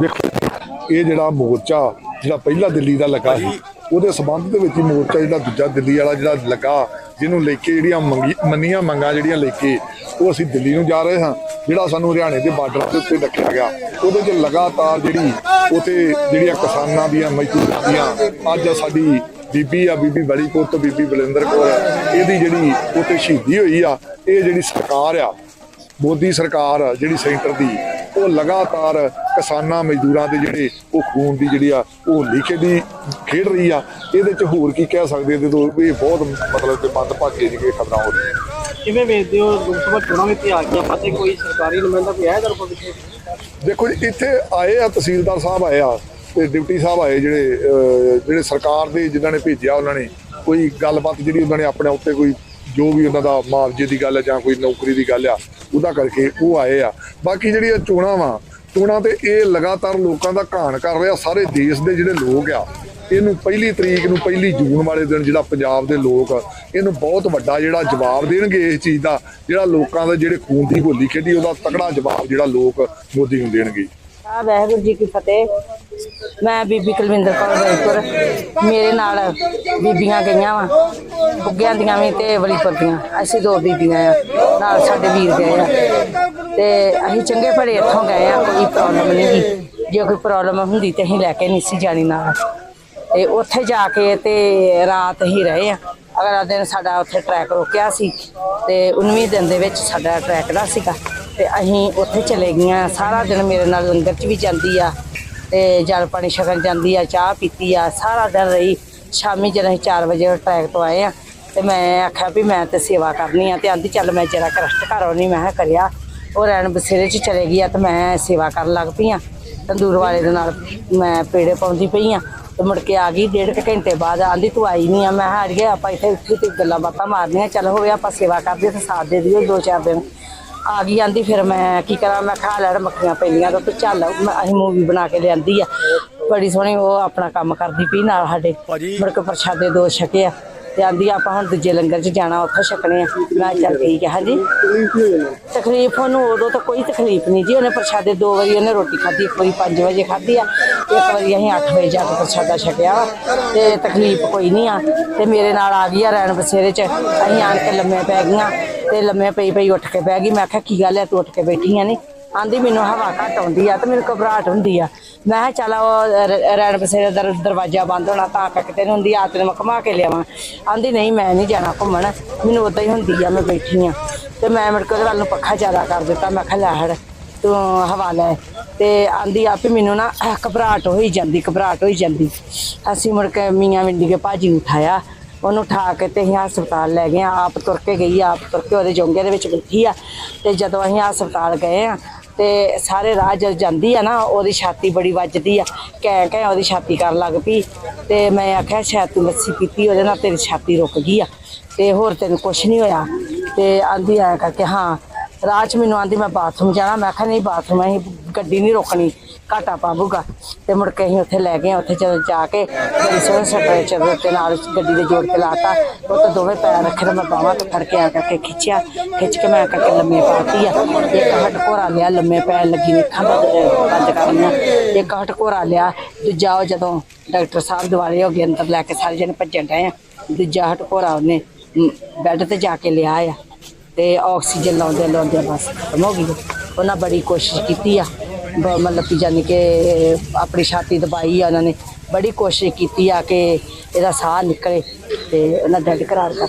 ਦੇਖੋ, ਇਹ ਜਿਹੜਾ ਮੋਰਚਾ, ਜਿਹੜਾ ਪਹਿਲਾ ਦਿੱਲੀ ਦਾ ਲੱਗਾ ਸੀ, ਉਹਦੇ ਸਬੰਧ ਦੇ ਵਿੱਚ ਹੀ ਮੋਰਚਾ ਜਿਹੜਾ ਦੂਜਾ ਦਿੱਲੀ ਵਾਲਾ ਜਿਹੜਾ ਲੱਗਾ, ਜਿਹਨੂੰ ਲੈ ਕੇ ਜਿਹੜੀਆਂ ਮੰਗੀ ਮੰਨੀਆਂ ਮੰਗਾਂ ਜਿਹੜੀਆਂ ਲੈ ਕੇ, ਉਹ ਅਸੀਂ ਦਿੱਲੀ ਨੂੰ ਜਾ ਰਹੇ ਹਾਂ, ਜਿਹੜਾ ਸਾਨੂੰ ਹਰਿਆਣੇ ਦੇ ਬਾਰਡਰ ਦੇ ਉੱਤੇ ਰੱਖਿਆ ਗਿਆ। ਉਹਦੇ 'ਚ ਲਗਾਤਾਰ ਜਿਹੜੀ ਉਥੇ ਜਿਹੜੀਆਂ ਕਿਸਾਨਾਂ ਦੀਆਂ, ਮਜ਼ਦੂਰਾਂ ਦੀਆਂ, ਅੱਜ ਸਾਡੀ ਬੀਬੀ ਆ, ਬੀਬੀ ਬਲੀਪੁਰ ਤੋਂ ਬੀਬੀ ਬਲਿੰਦਰ ਕੌਰ ਇਹਦੀ ਜਿਹੜੀ ਉਥੇ ਸ਼ਹੀਦੀ ਹੋਈ ਆ, ਇਹ ਜਿਹੜੀ ਸਰਕਾਰ ਆ, ਮੋਦੀ ਸਰਕਾਰ ਜਿਹੜੀ ਸੈਂਟਰ ਦੀ, ਉਹ ਲਗਾਤਾਰ ਕਿਸਾਨਾਂ ਮਜ਼ਦੂਰਾਂ ਦੇ ਜਿਹੜੇ ਉਹ ਖੂਨ ਦੀ ਜਿਹੜੀ ਆ ਉਹ ਹੋਲੀ ਖੇਡੀ ਖੇਡ ਰਹੀ ਆ ਇਹਦੇ ਚ ਹੋਰ ਕੀ ਕਹਿ ਸਕਦੇ ਜਦੋਂ ਇਹ ਬਹੁਤ ਮਤਲਬ ਕਿ ਬੰਦ ਭਾਗੇ ਜਿਹੜੀਆਂ ਖਬਰਾਂ ਹੋ ਰਹੀਆਂ। ਕਿਵੇਂ ਵੇਖਦੇ ਹੋ ਲੋਕ ਸਭਾ ਚੋਣਾਂ ਵਿੱਚ ਆ ਗਿਆ ਫਤੇ ਕੋਈ ਸਰਕਾਰੀ ਨੁਮਾਇੰਦਾ ਕੋਈ ਆਇਆ ਦਰ ਕੋਲ ਦੇਖੋ ਜੀ ਇੱਥੇ ਆਏ ਆ ਤਹਿਸੀਲਦਾਰ ਸਾਹਿਬ ਆਏ ਆ ਤੇ ਡਿਪਟੀ ਸਾਹਿਬ ਆਏ ਜਿਹੜੇ ਜਿਹੜੇ ਸਰਕਾਰ ਦੇ ਜਿਨ੍ਹਾਂ ਨੇ ਭੇਜਿਆ ਉਹਨਾਂ ਨੇ। ਕੋਈ ਗੱਲਬਾਤ ਜਿਹੜੀ ਉਹਨਾਂ ਨੇ ਆਪਣੇ ਉੱਤੇ ਕੋਈ ਜੋ ਵੀ ਉਹਨਾਂ ਦਾ ਮੁਆਵਜ਼ੇ ਦੀ ਗੱਲ ਹੈ ਜਾਂ ਕੋਈ ਨੌਕਰੀ ਦੀ ਗੱਲ ਆ ਉਹਦਾ ਕਰਕੇ ਉਹ ਆਏ ਆ। ਬਾਕੀ ਜਿਹੜੀਆਂ ਚੋਣਾਂ ਵਾ ਚੋਣਾਂ ਤੇ ਇਹ ਲਗਾਤਾਰ ਲੋਕਾਂ ਦਾ ਘਾਣ ਕਰ ਰਿਹਾ। ਸਾਰੇ ਦੇਸ਼ ਦੇ ਜਿਹੜੇ ਲੋਕ ਆ, ਇਹਨੂੰ ਪਹਿਲੀ ਤਰੀਕ ਨੂੰ ਪਹਿਲੀ ਜੂਨ ਵਾਲੇ ਦਿਨ ਜਿਹੜਾ ਪੰਜਾਬ ਦੇ ਲੋਕ, ਇਹਨੂੰ ਬਹੁਤ ਵੱਡਾ ਜਿਹੜਾ ਜਵਾਬ ਦੇਣਗੇ ਇਸ ਚੀਜ਼ ਦਾ। ਜਿਹੜਾ ਲੋਕਾਂ ਦਾ ਜਿਹੜੇ ਖੂਨ ਦੀ ਹੋਲੀ ਖੇਡੀ, ਉਹਦਾ ਤਕੜਾ ਜਵਾਬ ਜਿਹੜਾ ਲੋਕ ਮੋਦੀ ਨੂੰ ਦੇਣਗੇ। ਆ ਵਾਹਿਗੁਰੂ ਜੀ ਕੀ ਫਤਿਹ। ਮੈਂ ਬੀਬੀ ਕੁਲਵਿੰਦਰ ਕੌਰ ਵੈਦਪੁਰ ਮੇਰੇ ਨਾਲ ਬੀਬੀਆਂ ਗਈਆਂ ਵਾ। ਬੁੱਗਿਆਂ ਦੀਆਂ ਵੀ ਤੇ ਵਲੀਪੁਰ ਦੀਆਂ। ਅਸੀਂ ਦੋ ਬੀਬੀਆਂ ਆ। ਨਾਲ ਸਾਡੇ ਵੀਰ ਗਏ ਆ। ਤੇ ਅਸੀਂ ਚੰਗੇ ਭਲੇ ਇੱਥੋਂ ਗਏ ਆ, ਕੋਈ ਪ੍ਰੋਬਲਮ ਨਹੀਂ ਗੀ ਜੇ ਕੋਈ ਪ੍ਰੋਬਲਮ ਹੁੰਦੀ ਤੇ ਅਸੀਂ ਲੈ ਕੇ ਨਹੀਂ ਸੀ ਜਾਣੀ ਨਾਲ। ਤੇ ਉੱਥੇ ਜਾ ਕੇ ਤੇ ਰਾਤ ਹੀ ਰਹੇ ਆ। ਅਗਲਾ ਦਿਨ ਸਾਡਾ ਉੱਥੇ ਟਰੈਕ ਰੁਕਿਆ ਸੀ ਤੇ 19 ਦਿਨ ਦੇ ਵਿੱਚ ਸਾਡਾ ਟਰੈਕ ਦਾ ਸੀਗਾ। ਤੇ ਅਸੀਂ ਉੱਥੇ ਚਲੇ ਗਈਆਂ। ਸਾਰਾ ਦਿਨ ਮੇਰੇ ਨਾਲ ਲੰਗਰ 'ਚ ਵੀ ਜਾਂਦੀ ਆ ਤੇ ਜਲ ਪਾਣੀ ਛਕਣ ਜਾਂਦੀ ਆ, ਚਾਹ ਪੀਤੀ ਆ। ਸਾਰਾ ਦਿਨ ਰਹੀ। ਸ਼ਾਮੀ ਜਦੋਂ ਅਸੀਂ 4 ਵਜੇ ਟਰੈਕ ਤੋਂ ਆਏ ਆ ਤੇ ਮੈਂ ਆਖਿਆ ਵੀ ਮੈਂ ਤੇ ਸੇਵਾ ਕਰਨੀ ਆ ਤੇ ਆਂਦੀ ਚੱਲ ਮੈਂ ਜਰਾ ਕਰਸ਼ਟ ਘਰੋਂ ਨਹੀਂ ਮੈਂ ਕਿਹਾ ਕਰਿਆ। ਉਹ ਰਹਿਣ ਬਸੇਰੇ 'ਚ ਚਲੇ ਗਈ ਆ ਤੇ ਮੈਂ ਸੇਵਾ ਕਰਨ ਲੱਗ ਪਈ ਆ। ਤੰਦੂਰ ਵਾਲੇ ਦੇ ਨਾਲ ਮੈਂ ਪੇੜੇ ਪਾਉਂਦੀ ਪਈ ਆ ਤੇ ਮੁੜ ਕੇ ਆ ਗਈ ਡੇਢ ਕੁ ਘੰਟੇ ਬਾਅਦ ਆਂਦੀ ਤੂੰ ਆਈ ਨਹੀਂ ਆ। ਮੈਂ ਕਿਹਾ ਅੜੀਏ ਆਪਾਂ ਇੱਥੇ ਉੱਠੀ ਤੇ ਗੱਲਾਂ ਬਾਤਾਂ ਮਾਰਨੀਆਂ ਚੱਲ ਹੋਵੇ ਆਪਾਂ ਸੇਵਾ ਕਰਦੇ ਤੇ ਸਾਥ ਦੇ ਦਿਓ ਦੋ ਚਾਰ ਦਿਨ। ਆ ਗਈ ਆਂਦੀ ਫਿਰ ਮੈਂ ਕੀ ਕਰਾਂ ਮੈਂ ਖਾ ਲੈਣ ਮੱਖੀਆਂ ਪੈਂਦੀਆਂ ਤਾਂ ਤੂੰ ਚੱਲ ਅਸੀਂ ਮੂਵੀ ਬਣਾ ਕੇ ਲਿਆਂਦੀ ਆ। ਬੜੀ ਸੋਹਣੀ ਉਹ ਆਪਣਾ ਕੰਮ ਕਰਦੀ ਪਈ ਨਾਲ ਸਾਡੇ ਮੁੜ ਕੇ ਪ੍ਰਸ਼ਾਦੇ ਦੋ ਛਕੇ ਆ। ਤੇ ਆਂਦੀ ਆਪਾਂ ਹੁਣ ਦੂਜੇ ਲੰਗਰ 'ਚ ਜਾਣਾ, ਉੱਥੋਂ ਛਕਣੇ ਆ। ਮੈਂ ਕਿਹਾ ਚੱਲ ਠੀਕ ਹੈ ਹਾਂਜੀ। ਤਕਲੀਫ ਉਹਨੂੰ, ਉਦੋਂ ਤਾਂ ਕੋਈ ਤਕਲੀਫ ਨਹੀਂ ਜੀ। ਉਹਨੇ ਪ੍ਰਸ਼ਾਦੇ ਦੋ ਵਾਰੀ, ਉਹਨੇ ਰੋਟੀ ਖਾਧੀ, ਇੱਕ ਵਾਰੀ 5 ਵਜੇ ਖਾਧੀ ਆ। ਇੱਕ ਵਾਰੀ ਅਸੀਂ 8 ਵਜੇ ਜਾ ਕੇ ਪ੍ਰਸ਼ਾਦਾ ਛਕਿਆ ਵਾ। ਤੇ ਤਕਲੀਫ ਕੋਈ ਨਹੀਂ ਆ। ਤੇ ਮੇਰੇ ਨਾਲ ਆ ਗਈ ਆ ਰੈਣ ਬਸੇਰੇ ਚ। ਅਸੀਂ ਆਣ ਕੇ ਲੰਮੇ ਪੈ ਗਈਆਂ। ਤੇ ਲੰਮੇ ਪਈ ਪਈ ਉੱਠ ਕੇ ਬਹਿ ਗਈ। ਮੈਂ ਆਖਿਆ ਕੀ ਗੱਲ ਹੈ ਤੂੰ ਉੱਠ ਕੇ ਬੈਠੀ ਆ ਨੀ? ਆਂਦੀ ਮੈਨੂੰ ਹਵਾ ਘੱਟ ਆਉਂਦੀ ਆ ਤੇ ਮੈਨੂੰ ਘਬਰਾਹਟ ਹੁੰਦੀ ਆ। ਮੈਂ ਕਿਹਾ ਚੱਲ ਉਹ ਰ- ਰੈਣ ਬਸੇਰੇ ਦਾ ਦਰਵਾਜ਼ਾ ਬੰਦ ਹੋਣਾ ਤਾਂ ਕਰਕੇ ਤੈਨੂੰ ਹੁੰਦੀ ਆ ਤੈਨੂੰ ਮੈਂ ਘੁਮਾ ਕੇ ਲਿਆਵਾਂ। ਆਂਦੀ ਨਹੀਂ ਮੈਂ ਨਹੀਂ ਜਾਣਾ ਘੁੰਮਣ। ਮੈਨੂੰ ਉਦਾਂ ਹੀ ਹੁੰਦੀ ਆ ਮੈਂ ਬੈਠੀ ਆ। ਤੇ ਮੈਂ ਮੁੜ ਕੇ ਉਹਦੇ ਵੱਲ ਨੂੰ ਪੱਖਾ ਜ਼ਿਆਦਾ ਕਰ ਦਿੱਤਾ ਮੈਂ ਕਿਹਾ ਲੈ ਹੜ ਤੂੰ ਹਵਾ ਲੈ। ਤੇ ਆਂਦੀ ਆ ਮੈਨੂੰ ਨਾ ਅਹ, ਘਬਰਾਹਟ ਹੋਈ ਜਾਂਦੀ ਘਬਰਾਹਟ ਹੋਈ ਜਾਂਦੀ। ਅਸੀਂ ਮੁੜ ਕੇ ਮੀਆਂ ਮਿੰਡੀ ਕੇ ਭਾਜੀ ਉਠਾਇਆ। ਉਹਨੂੰ ਉਠਾ ਕੇ ਤੇ ਅਸੀਂ ਹਸਪਤਾਲ ਲੈ ਗਏ ਆ। ਆਪ ਤੁਰ ਕੇ ਗਈ ਆ, ਆਪ ਤੁਰ ਕੇ ਉਹਦੇ ਜੋਂਗੇ ਦੇ ਵਿੱਚ ਬੈਠੀ ਆ। ਤੇ ਜਦੋਂ ਅਸੀਂ ਹਸਪਤਾਲ ਗਏ ਆ ਤੇ ਸਾਰੇ ਰਾਹ ਜਦ ਜਾਂਦੀ ਆ ਨਾ, ਉਹਦੀ ਛਾਤੀ ਬੜੀ ਵੱਜਦੀ ਆ ਕੈਂ ਕੈਂ ਉਹਦੀ ਛਾਤੀ ਕਰਨ ਲੱਗ ਪਈ। ਤੇ ਮੈਂ ਆਖਿਆ, ਸ਼ਾਇਦ ਤੂੰ ਲੱਸੀ ਪੀਤੀ, ਉਹਦੇ ਨਾਲ ਤੇਰੀ ਛਾਤੀ ਰੁਕ ਗਈ ਆ। ਤੇ ਹੋਰ ਤੈਨੂੰ ਕੁਛ ਨਹੀਂ ਹੋਇਆ। ਤੇ ਆਂਦੀ ਆ ਕਰਕੇ, ਹਾਂ। ਰਾਹ 'ਚ ਮੈਨੂੰ ਆਂਦੀ, ਮੈਂ ਬਾਥਰੂਮ ਜਾਣਾ। ਮੈਂ ਕਿਹਾ ਨਹੀਂ, ਬਾਥਰੂਮ ਅਸੀਂ ਗੱਡੀ ਨਹੀਂ ਰੋਕਣੀ ਘਾਟਾ ਪਾਵੂਗਾ। ਤੇ ਮੁੜ ਕੇ ਅਸੀਂ ਉੱਥੇ ਲੈ ਗਏ ਉੱਥੇ ਜਦੋਂ ਜਾ ਕੇ ਬੜੀ ਸੋਹਣੇ ਸਟਰੈਚਰ ਦੇ ਨਾਲ ਗੱਡੀ ਦੇ ਜੋੜ ਕੇ ਲਾਤਾ। ਉਹ ਤਾਂ ਦੋਵੇਂ ਪੈਰ ਰੱਖੇ ਤੇ ਮੈਂ ਬਾਹਾਂ ਤੋਂ ਫੜ ਕੇ ਆ ਕਰਕੇ ਖਿੱਚਿਆ। ਖਿੱਚ ਕੇ ਮੈਂ ਕਰਕੇ ਲੰਮੇ ਪਾਤੀ ਆ। ਇੱਕ ਹੱਟ ਘੋਰਾ ਲਿਆ ਲੰਮੇ ਪੈਰ ਲੱਗੀ ਨਿੱਖਾਂ ਬੰਦ ਕਰਨੀਆਂ ਇੱਕ ਹੱਟ ਘੋਰਾ ਲਿਆ ਦੂਜਾ ਉਹ ਜਦੋਂ ਡਾਕਟਰ ਸਾਹਿਬ ਦਿਵਾਲੇ ਹੋ ਗਏ ਅੰਦਰ ਲੈ ਕੇ ਸਾਰੇ ਜਣੇ ਭੱਜਣ ਡਏ ਆ। ਦੂਜਾ ਹੱਟ ਘੋਰਾ ਉਹਨੇ ਮ, ਬੈੱਡ ਤੇ ਜਾ ਕੇ ਲਿਆ ਆ। ਤੇ ਆਕਸੀਜਨ ਲਾਉਂਦੇ ਲਾਉਂਦੇ ਬਸ ਖਤਮ ਹੋ ਗਈ। ਉਹਨਾਂ ਬੜੀ ਕੋਸ਼ਿਸ਼ ਕੀਤੀ ਆ। ਮਤਲਬ ਕਿ ਜਾਨੀ ਕਿ ਆਪਣੀ ਛਾਤੀ ਦਬਾਈ ਆ ਉਹਨਾਂ ਨੇ, ਬੜੀ ਕੋਸ਼ਿਸ਼ ਕੀਤੀ ਆ ਕਿ ਇਹਦਾ ਸਾਹ ਨਿਕਲੇ ਤੇ ਉਹਨਾਂ ਡੈਡ ਕਰਾਰ ਕਰ